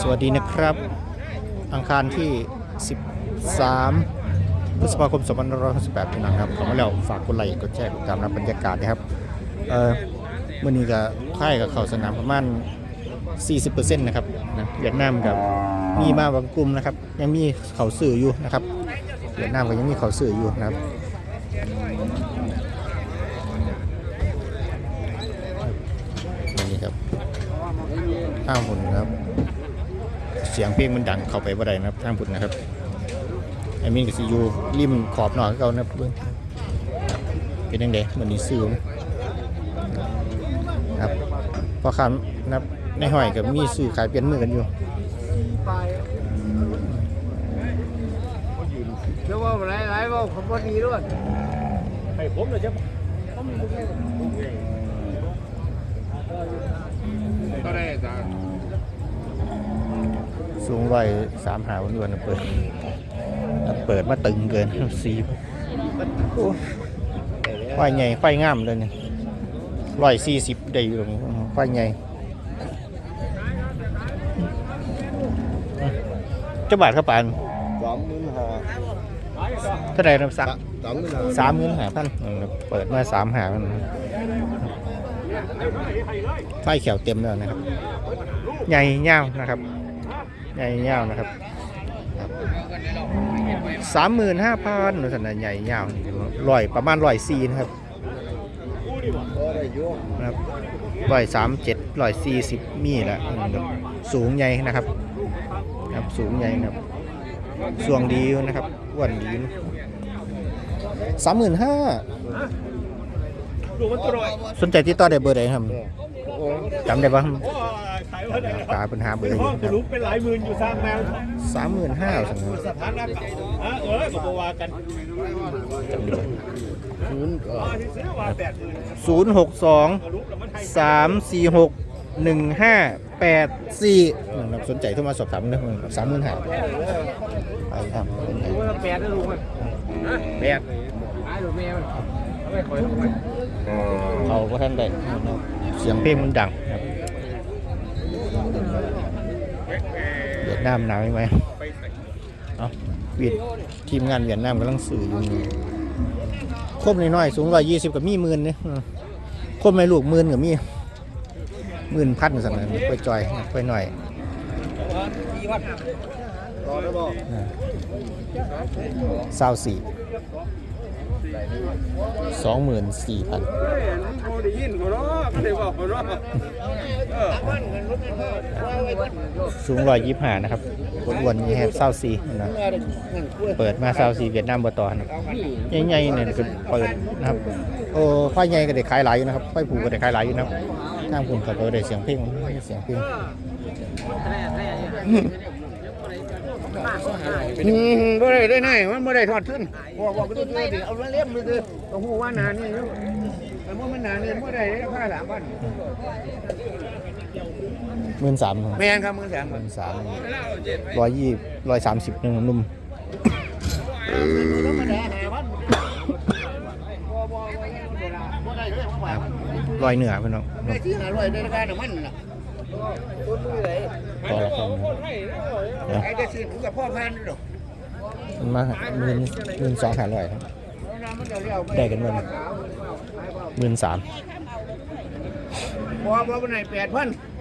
สวัสดีนะครับ อังคารที่ 13พฤษภาคม2568พี่น้องครับขอมาแล้วฝากกดไลค์กดแชร์กดตามนะบรรยากาศนะครับเอ่อมื่อนี้ก็ค่ายกับเขาสนามประมาณ 40%นะครับนะเวียดนามกับมีมาบางกลุ่มนะครับ ยังมีเขาสื่ออยู่นะครับเวียดนามก็ยังมีเขาสื่ออยู่นะครับนี่ครับทางหุ่นนะครับ สียงเพลงมันดังเข้าไปบ่ได้นะครับทางหุ่นนะครับไอ้มินกับซียูริมขอบหน่อยเขานะครับเบิ่งเป็นยังไงมันนี้ซื้อนะครับพอคำนะครับในห้อยกับมีซื้อขายเปลี่ยนมือกันอยู่เดี๋ยวว่าหลายหลายว่าผมว่าดีด้วยให้ผมเลยจะก็ได้จ้ะ สูงร้อยสามหาวันด่วนนะเปิด เปิดมาตึงเกินสีโอ้ควายใหญ่ควายงามเลยเนี่ยร้อยสี่สิบได้อยู่ตรงนี้ควายใหญ่เจ้าบาทเข้าปานสองหมื่นห้าเท่าไหร่นะสักสองหมื่นห้าสามเงินหาพันเออเปิดมาสามหาพันไฟเขียวเต็มแล้วนะครับ ใหญ่เงาวนะครับ ใหญ่เงาวนะครับสามหมื่นห้าพันสันใหญ่เงาวร้อยประมาณร้อยสี่นะครับก็ได้อยุ่งนะครับร้อยสามเจ็ดร้อยสี่สิบมีและสูงใหญ่นะครับครับสูงใหญ่นะครับส่วงดีนะครับอ้วนดีสามหมื่นห้าสนใจที่ต่อได้เบอร์ใดครับ จำได้ปะครับโอ้ขายว่าเดี๋ยวตาปัญหาเบอเป็นร์ห้องกระลุกเป็นหลายหมื่นอยู่สร้างแมวสามหมื่นห้าสังสถานะอะเออก็บว่ากันจำได้ศูนย์ก็ว่าที่ซื้อว่าแปดหมื่นศูนย์หกสองกระลุกแล้วมันไทยสามสี่หกหนึ่งห้าแปดสี่สนใจโทรมาสอบถามนะสามหมื่นห้าไปครับว่าแปดได้รู้มั้ยแปดหายหรือแม่มันเอาไปคอยเอาไป เอาก็ท่านได้เสียงเพลงมันดังครับเวียดนามหนาวไหมเอาเวียดทีมงานเวียดนามกำลังสื่ออยู่นี่คมน้อยๆสูงร้อยยี่สิบกับมีหมื่นเนี่ยคมไม่ลูกหมื่นกับมีหมื่นพันสันนะไปจอยไปหน่อยต่อได้บ่เศร้าสี่ สองหมื่นสี่พันสูงร้อยยี่ห้านะครับอ้วนๆนี่แฮะเศร้าสี่นะเปิดมาเศร้าสี่เวียดนามบตอนะใหญ่ๆเนี่ยคือเปิดนะครับโอ้ควายใหญ่ก็ได้ขายหลายอยู่นะครับควายผูก็ได้ขายหลายอยู่นะครับทางคุณก็ได้เสียงเพลงเสียงเพลง อืมบ่ได้ได้ไหนมันบ่ได้ทอดขึ้นบอกบอกก็ตื้อดิเอาเล่มๆตื้อก็ฮู้ว่านานนี่แต่ว่ามันนานนี่บ่ได้ราคา3พันหมื่นสามแม่นครับมือแสงหมื่นสามร้อยยี่ร้อยสามสิบหนึ่งนุ่มธรรมดา5,000บ่บ่บ่ได้เลยว่าครับร้อยเหนือพี่น้องได้ที่500ได้ราคาน้ำมันน่ะต้นมือไหนต่อละคนเดี๋ยวไอ้ได้สิกับพ่อพันธุ์ดอกมันมาหมื่นหมื่นสองห้าร้อยครับมันจะเรียกได้กันวันหมื่นสามบ่บ่เป็นไหน8,000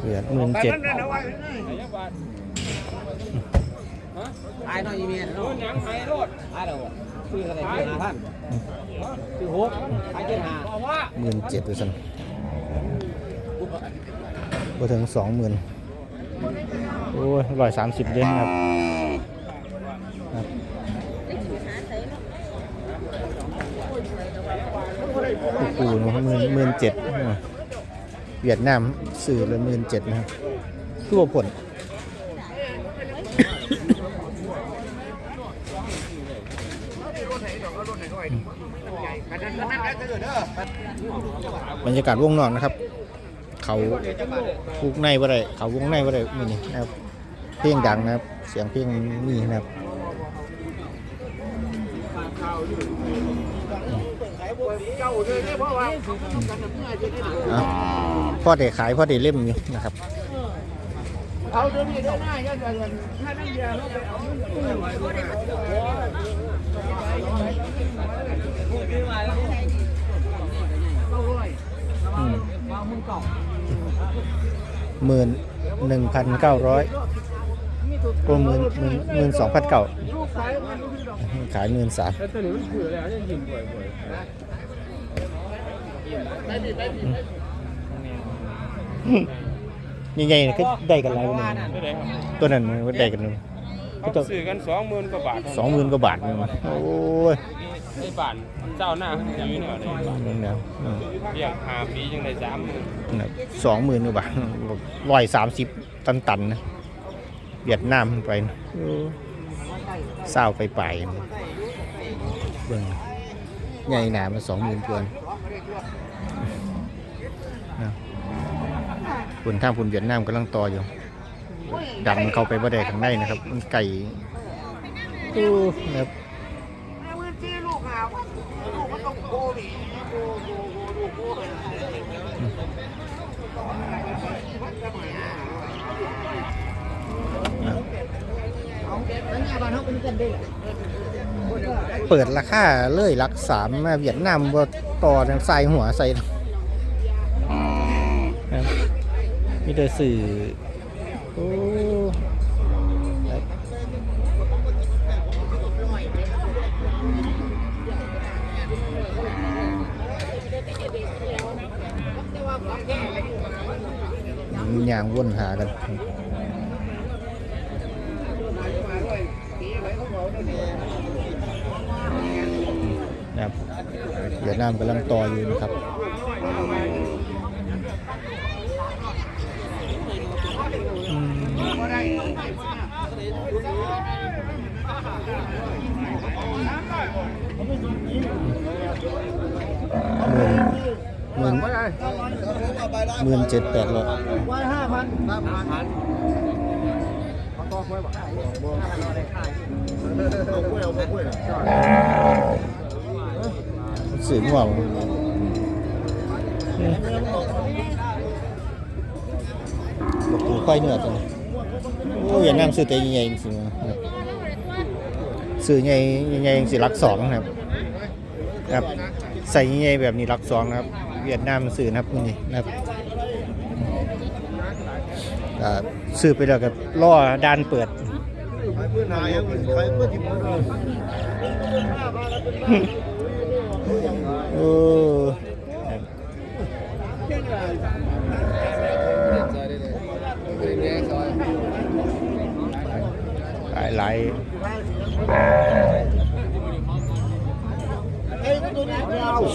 เหลือหมื่นเจ็ดตายหน่อยอีเมียนเนาะยังไงรถตายแล้ว ซื้อกันได้ห้าพันซื้อหกขายเจ็ดห้าหมื่นเจ็ดดูสันพอถึงสองหมื่นโอ้ยร้อยสามสิบเด้ครับครับโอ้โหมื่นหมื่นเจ็ดเวียดนามสื่อลยหมื่นเจ็ดนะครับคือว่าผล บรรยากาศวงนอกนะครับ เขาวงในว่าไรเขาวงในว่าไรนี่นะครับ เพลงดังนะครับ เสียงเพลงนี่นะครับจ้าเลยเนี่ยเพราะว่าเขาต้องการเมื่อจะได้อะพ่อได้ขายพ่อได้เล่มอยู่นะครับเอาเดี๋ยวนี้ได้หน้าเนี่ยจะถ้านั่งยาเขาไปเอาเงิน หมื่นหนึ่งพันเก้าร้อยกว่าหมื่นหมื่นหมื่นสองพันเก้าขายหมื่นสามแต่ตัวนี้มันคือแล้วยังยิ้มบ่อยยังไงก็ได้กันหลายวันตัวนั้นมันก็ได้กันหนึ่ง เขาซื้อกันสองหมื่นกว่าบาทสองหมื่นกว่าบาทนึงโอ้ยไอ้บ้านเจ้าหน้าเขาอยู่เนี่ยเลยนั่นแหละอืมเรียกหาปีจังได้สามหมื่นสองหมื่นกว่าบาทร้อยสามสิบตันตันๆนะเวียดนามไปนะโอ้เศร้าไปไปเบิ่งใหญ่หนามาสองหมื่นกว่านะคุณท่ามคุณเวียดนามกำลังต่ออยู่ ดันเข้าไปบ่ได้ข้างในนะครับ มันไก่โอ้นะครับเปิดราคาเลยหลักสามเวียดนามบ่าต่อทางใส่หัวใส่มีแต่สื่อ โอ้อย่างวนหากันนะครับเวียดนามกำลังต่ออยู่นะครับ หมื่นหมื่นหมื่นเจ็ดแปดร้อยวันห้าพันห้าพันเขาต่อคุยบ่เอาคุยเอาคุยสื่อหัวบอกกูค่อยเหนื่อยจังโอ้ยเวียนามสื่อแต่ใหญ่จริงๆ นะครับสื่อใหญ่ใหญ่สิรักสองนะครับครับใส่ใหญ่แบบนี้รักสองนะครับ เวียดนามสื่อนะครับนี่นะครับอ่าสื่อไปแล้วกับล่อด้านเปิดเพื่อนนายเพื่อนใครเพื่อนที่มัน เออ หลายหลายไอ้ตัวนี้ยาวอะ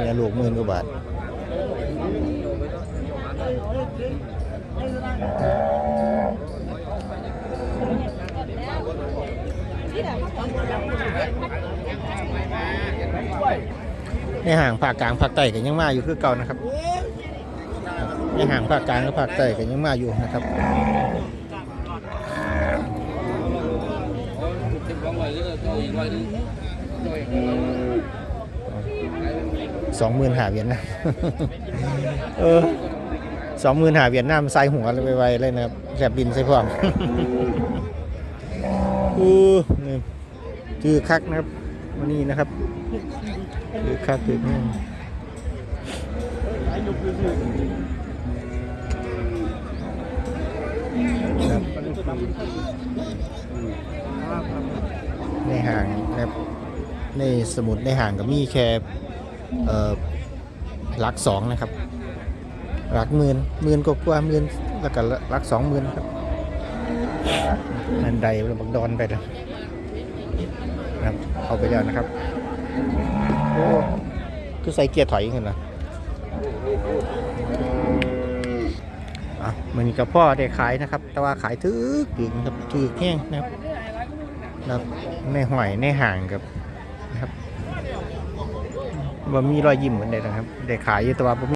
เนี่ยลูกหมื่นกว่าบาท ในห่างภาคกลางภาคใต้ก็ยังมาอยู่คือเก่านะครับในห่างภาคกลางกับภาคใต้ก็ยังมาอยู่นะครับสองหมื่นหาเหรียญนะเออสองหมื่นหาเหรียญน้ำใส่หัวเลยไวๆเลยนะครับแลบดินใส่พร้อม อือนี่คือคักนะครับวันนี้นะครับคือคักคือนี่ในห่างนะครับในสมุดในห่างก็มีแค่เอ่อหลักสองนะครับหลักหมื่นหมื่นกว่าหมื่นแล้วก็หลักสองหมื่นครับ นันใดเราบักดอนไปแล้วนะครับเอาไปแล้วนะครับ โอ้ คือใส่เกียร์ถอยขึ้นนะอะมันกับพ่อได้ขายนะครับ แต่ว่าขายถือกินครับถือแห้งนะครับนะครับในหอยในห่างกับนะครับบ่มีรอยยิ้มเหมือนเดิมนะครับ ได้ขายอยู่แต่ว่าบ่มี